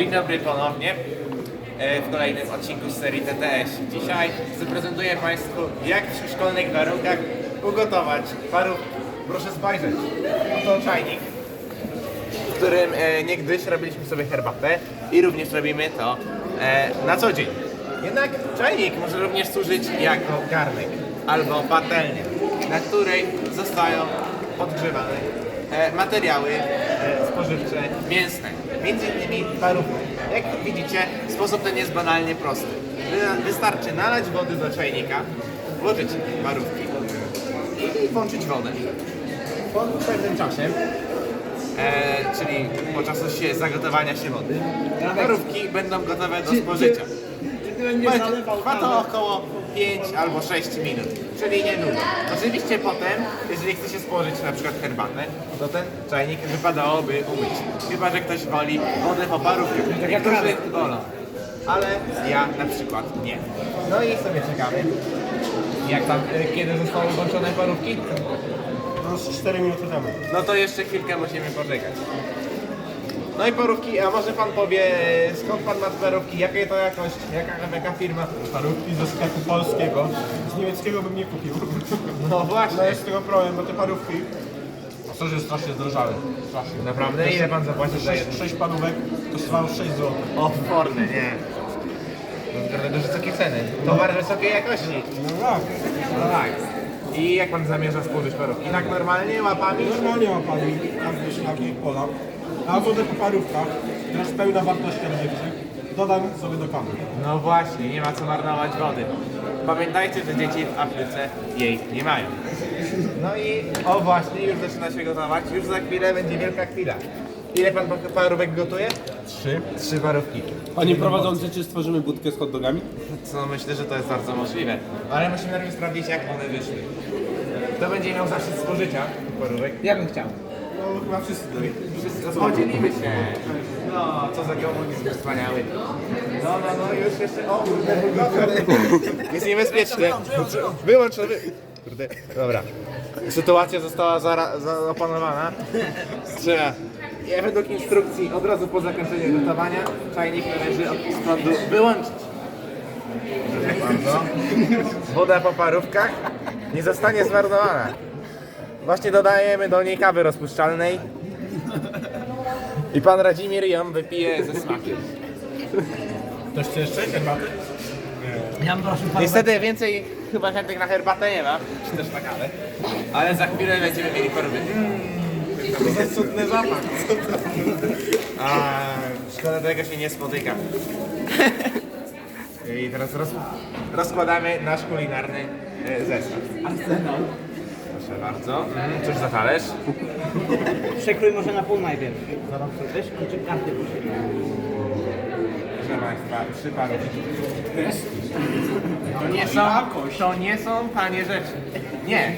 Dzień dobry ponownie e, w kolejnym odcinku z serii TTS. Dzisiaj zaprezentuję Państwu jak w szkolnych warunkach ugotować parówki. Proszę spojrzeć, oto czajnik, w którym e, niegdyś robiliśmy sobie herbatę i również robimy to e, na co dzień. Jednak czajnik może również służyć jako garnek albo patelnia, na której zostają podgrzewane materiały spożywcze mięsne, między innymi parówki. Jak widzicie, sposób ten jest banalnie prosty. Wy- Wystarczy nalać wody do czajnika, włożyć parówki i włączyć wodę. Po pewnym czasie e, czyli podczas się zagotowania się wody, parówki będą gotowe do spożycia. Będzie- Trwa to około 5 albo 6 minut, czyli nie długo. Oczywiście potem, jeżeli chce się spożyć na przykład herbatę, to ten czajnik wypadałoby umyć. Chyba, że ktoś woli wodę po parówkę. Niektórzy wolą, ale ja na przykład nie. No i sobie czekamy. Jak tam, e, kiedy zostały włączone parówki? No z 4 minuty temu. No to jeszcze chwilkę musimy poczekać. No i parówki, a może pan powie skąd pan ma te parówki, jakiej to jakość, jaka, jaka firma? Parówki ze sklepu polskiego. Z niemieckiego bym nie kupił. No No właśnie. jest z tego problem, bo te parówki szczerze strasznie zdrożały. Strasznie. Naprawdę? Ile pan zapłacił za 6, jedno? 6 parówek kosztowało 6 zł. O, forny, nie. To Dużo wysokie ceny. Towar wysokiej jakości. No tak. No tak. I jak pan zamierza spożyć parówki? Tak normalnie, łapami? Normalnie ma pani każdy szlaki pola. A wodę po parówkach, która jest pełna wartości odżywczych, dodam sobie do kawy. No właśnie, nie ma co marnować wody. Pamiętajcie, że dzieci w Afryce jej nie mają. No i o właśnie, już zaczyna się gotować. Już za chwilę będzie wielka chwila. Ile pan pa- parówek gotuje? Trzy. Trzy parówki. Panie prowadzący, czy stworzymy budkę z hot dogami? Co myślę, że to jest bardzo możliwe. Ale musimy najpierw sprawdzić, jak one wyszły. Kto będzie miał zaszczyt spożycia parówek? Ja bym chciał. No chyba wszyscy dali. Wszyscy podzielimy się. No, co za komunizm wspaniały. No, no, no, już jeszcze. O, kurde. Jest niebezpieczne. Wyłącz wy... Kurde, dobra. Sytuacja została zara- za-. Trzeba. Ja według instrukcji od razu po zakończeniu gotowania czajnik należy od prądu wyłączyć. Woda po parówkach nie zostanie zmarnowana. Właśnie dodajemy do niej kawy rozpuszczalnej. I pan Radzimir ją wypije ze smakiem. Ktoś chce jeszcze herbaty? Ja bym prosił pana. Niestety więcej chyba chętnych na herbatę nie ma, czy też na kawę. Ale za chwilę będziemy mieli parówy. To za cudny zapach. A szkoda tego się nie spotyka. I teraz roz, rozkładamy nasz kulinarny e, zestaw. Arsenał. Proszę bardzo. Mm, cóż za talerz? Przekrój może na pół najpierw. Weź czy karty Proszę Państwa, trzy parówki. To nie są, to nie są tanie rzeczy. Nie.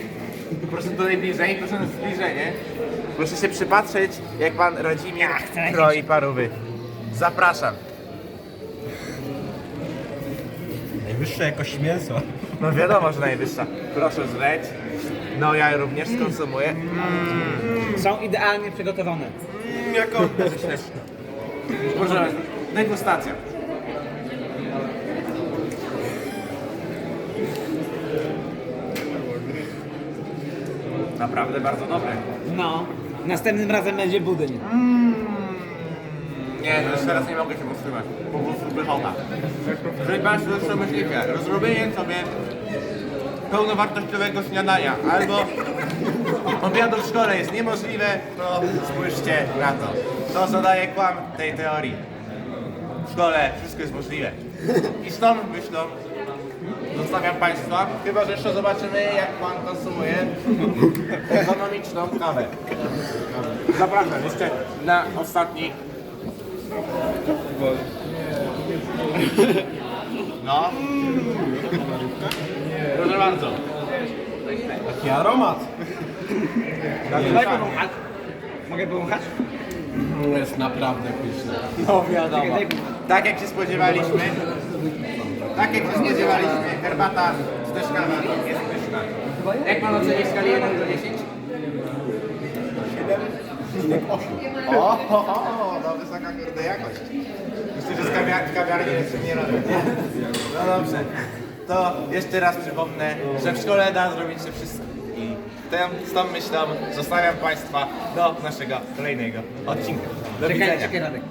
Proszę tutaj bliżej, proszę na zbliżenie. Proszę się przypatrzeć, jak pan Radzimir kroi parówy. Zapraszam. Najwyższa jakość mięso. No wiadomo, że najwyższa. Proszę zleć. No ja również skonsumuję. Mm, Są idealnie przygotowane. jako Proszę bardzo, degustacja. Naprawdę bardzo dobre. No. Następnym razem będzie budyń. Nie, no teraz nie mogę się powstrzymać. Po prostu pychota. Jeżeli Państwo zresztą myślicie, rozrobienie sobie pełnowartościowego śniadania albo obiadu w szkole jest niemożliwe, to spójrzcie na to. To zadaje kłam tej teorii. W szkole wszystko jest możliwe. I z tą myślą zostawiam Państwa, chyba że jeszcze zobaczymy jak Pan konsumuje ekonomiczną kawę. Zapraszam jeszcze na ostatni No. Proszę bardzo. Taki aromat. Daj powąchać. Mogę powąchać? Jest naprawdę pyszne. No wiadomo. Tak jak się spodziewaliśmy. Tak jak się spodziewaliśmy. Herbata z też kawa jest pyszna. Jak pan oceni w skali 1 do 10? 7,8. O, ho, ho, to wysoka kurde jakość. w kawiarni, więc nie robię. No dobrze. To jeszcze raz przypomnę, że w szkole da zrobić się wszystko. I tę, z tą myślą zostawiam Państwa do naszego kolejnego odcinka. Do Czekaj, widzenia. czekaj Radek.